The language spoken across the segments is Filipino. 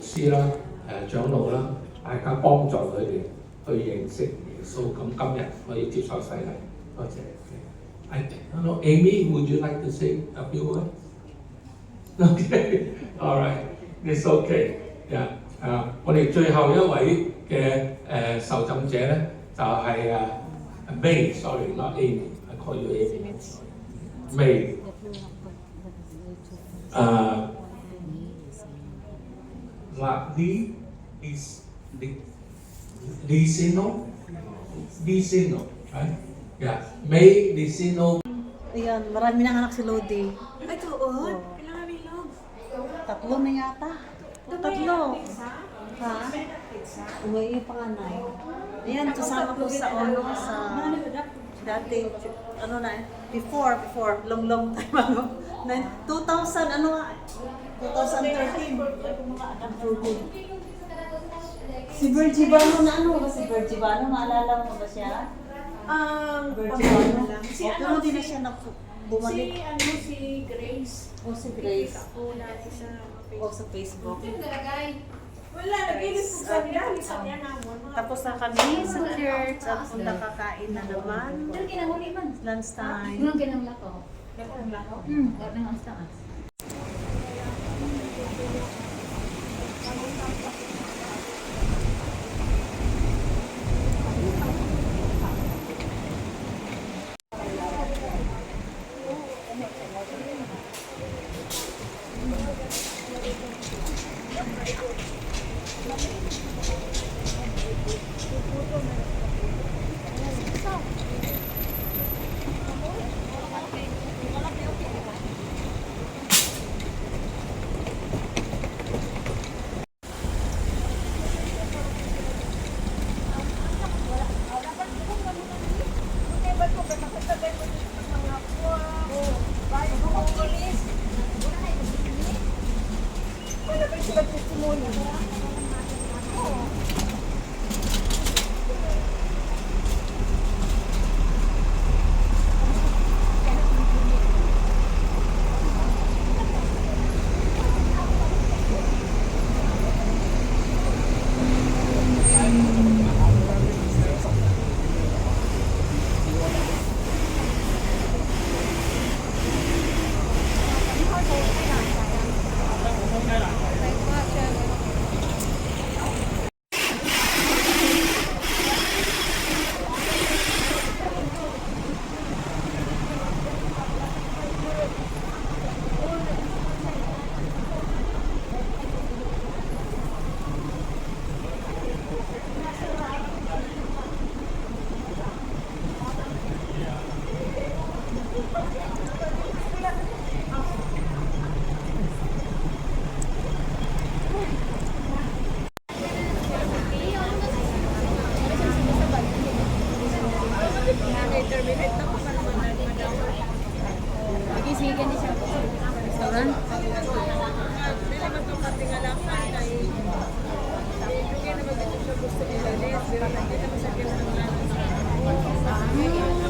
師啦、誒、長老啦，大家幫助佢哋去認識耶穌。咁今日可以接受洗禮，多謝。I don't know, Amy, would you like to say a few words? Okay, all right, it's okay. Yeah, 啊，我哋最後一位嘅誒、受浸者咧，就係、誒 May，sorry，not Amy，I call you Amy。May，誒。La Li is Li Licino Licino right yeah May Licino Ayan, marami nang anak si Lodi. Ay, tuon? Kailangan bilog. Tatlo na yata. Tatlo. Ha? Uwi yung panganay. Ayan, kasama ko sa ono sa dating, ano na eh, before, before, long, long time ago. Nin- 2000, ano nga, 2013. Si Virgie Bano na ano ba si Virgie Bano? Maalala mo ba siya? Um, Virgie Bano? lang. Si ano ano, din na siya na bumalik. si ano, si Grace. O si Grace. Ako dati sa O sa Facebook. Wala, nag-inis po sa. Lisa niya naman. Tapos na kami sa church at punta kakain na naman. Doon kinahuli man. Lunch time. Doon kinahuli ko. Dapat ang lako. Hmm, wala nang ang taas. Guys,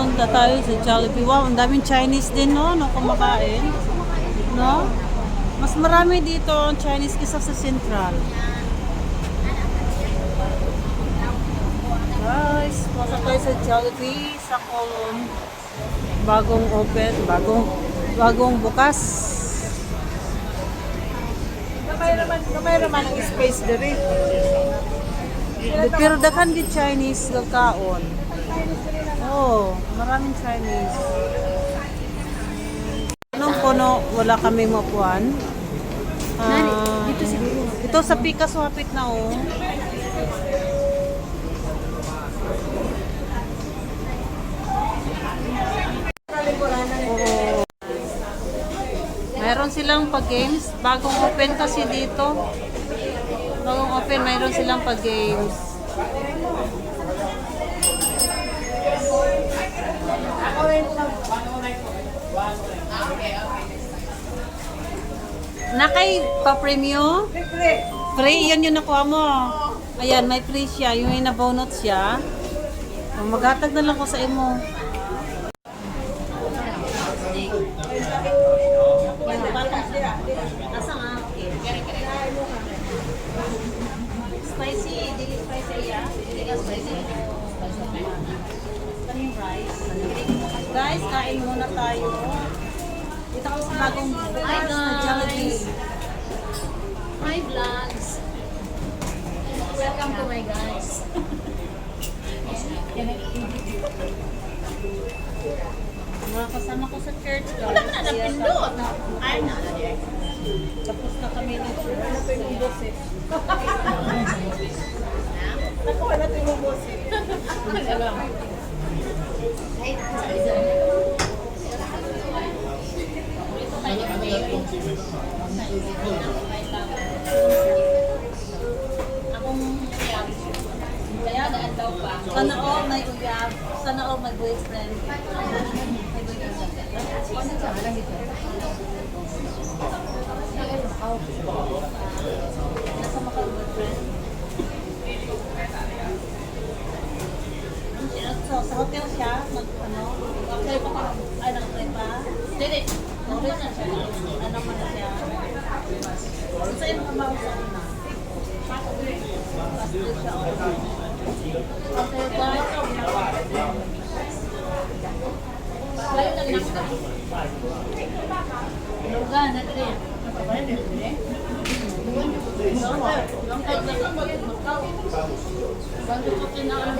punta tayo sa Jollibee. Wow, ang daming Chinese din, no? No, kumakain. No? Mas marami dito ang Chinese kisa sa Central. Guys, punta tayo sa Jollibee sa Colon. Bagong open, bagong bagong bukas. Kamay naman, kamay naman ang space diri. Pero daghan di Chinese gagkaon. Oh, maraming Chinese. Anong puno wala kaming mapuan? Ah, dito siguro. Ito sa Pika Swapit na oh. Oo. Mayroon silang pag-games. Bagong open kasi dito. Bagong open, mayroon silang pag-games. Nakay pa-premyo? Libre. Free, yun yung nakuha mo. Ayan, may free siya. Yung inabonot siya. Oh, maghatag na lang ko sa imo. Spicy, dili spicy ya. Dili spicy. Ano yung? Guys, kain muna tayo. Dito ako sa bagong Hi, bukas na. Jollibee. Hi vlogs! Welcome to my guys. Mga kasama ko sa church. Wala ka na napindot. Not there. Tapos na kami ng church. Nakuha natin yung boss eh. Akong uyab. Kaya gaan daw pa. Sana all may uyab. Sana all may boyfriend. May boyfriend. Nasa Macau boyfriend. So, sa hotel siya, nag, ano, nag-apply pa ka, ay, nag-apply pa. Dili. Ano na siya? Ano man na siya? Sa iyo ka ba sa una? Pastor siya o. Okay, guys. Layo lang lang. Lugan na din. Bago ko kinaan dito. Mga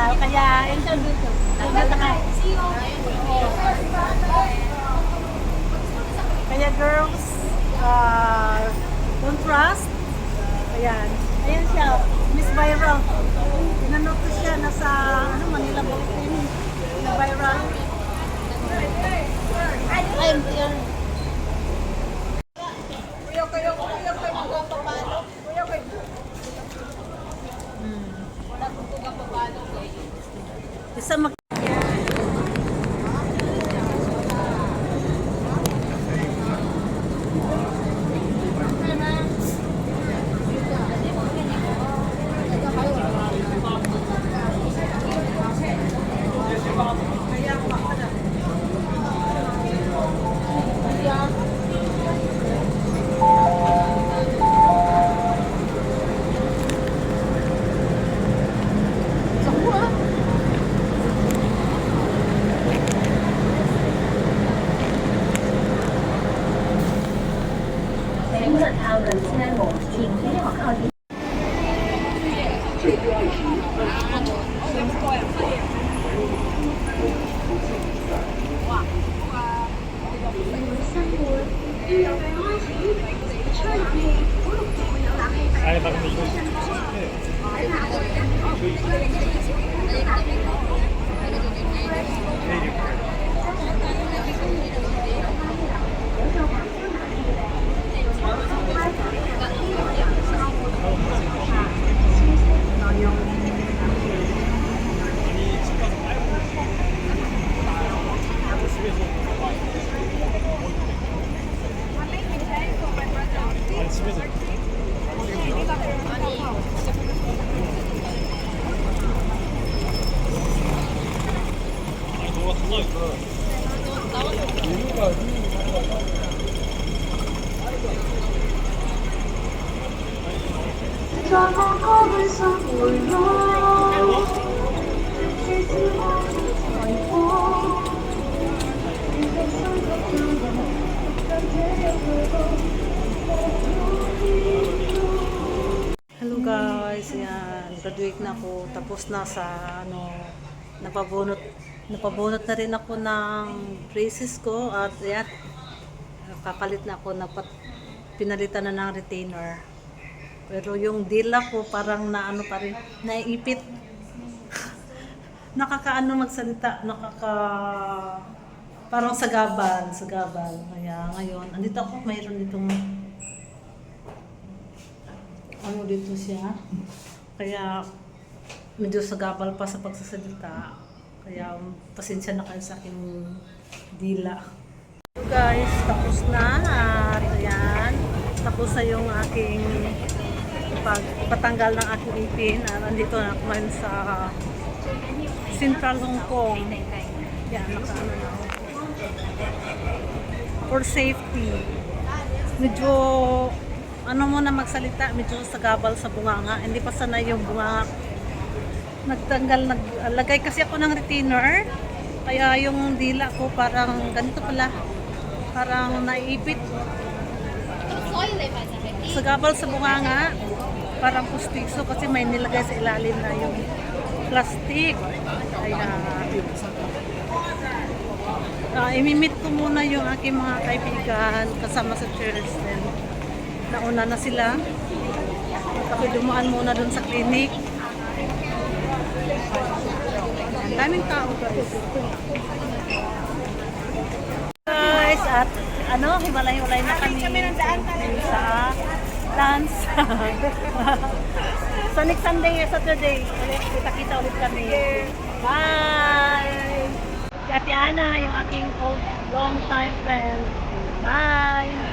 siya. Kaya, yun siya dito. Kaya girls, uh, don't trust. Ayan. Ayan siya. Miss Viral. Inanok ko siya. Nasa ano, Manila Bulletin. Na viral. I'm here. Ah. Kuya, kayo, kuya, kayo, magpapalo. Kuya, kayo. Hmm. Wala kong pagpapalo. Isa mag... 在浪高堆上回浪，这生来过，一生伤过，才知有谁懂。Guys, yan. Graduate na ako. Tapos na sa ano, napabunot, napabunot na rin ako ng braces ko at yan, kapalit na ako, napat, pinalitan na ng retainer. Pero yung dila ko parang naano pa rin, naiipit. Nakakaano magsalita, nakaka parang sagabal, sagabal. Kaya ngayon, andito ako, mayroon ditong ano dito siya. Kaya medyo sagabal pa sa pagsasalita. Kaya pasensya na kayo sa aking dila. So guys, tapos na at ayan, tapos na yung aking pag patanggal ng aking ipin at andito na ako sa Central Hong Kong. Yan, nakaano na ako. For safety. Medyo ano mo na magsalita, medyo sagabal sa bunganga. Hindi pa sanay yung bunganga. Nagtanggal, naglagay kasi ako ng retainer. Kaya yung dila ko parang ganito pala. Parang naiipit. Sagabal sa bunganga. Parang pustiso kasi may nilagay sa ilalim na yung plastic. Kaya Ah, imimit ko muna yung aking mga kaibigan kasama sa church din. Nauna na sila. Ako dumaan muna dun sa clinic. Ang daming tao guys. Guys, at ano, himalay-himalay na kami, sa dance. sa next Sunday, Saturday, kita-kita ulit kami. Bye! Si Ate Ana, yung aking old, long time friend. Bye!